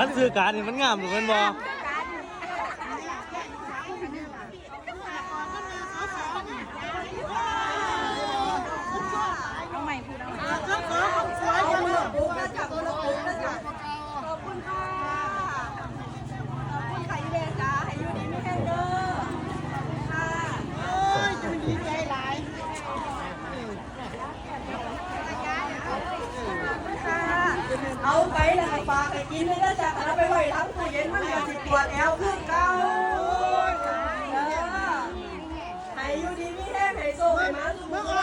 อันซื้อการนี่มันงามหรือมันบ่น้องใหม่พูดเอาใหม่ของสวยจังเลย ปุ๊บแล้วจับตัวละปุ๊บแล้วจับขอบคุณค่ะขอบคุณค่ะอีเดจ้าให้อยู่ดีไม่แห้งเด้อขอบคุณค่ะ โอ้ยจะมันดีใจหลาย เอาไปแล้วก็ฝากให้กินเลยนะจ๊ะเอาไปไว้ทั้งตู้เย็นมันก็สิปวดแอวคือเก่าให้อยู่ดีมีแห้งให้โซ่ให้มาสุข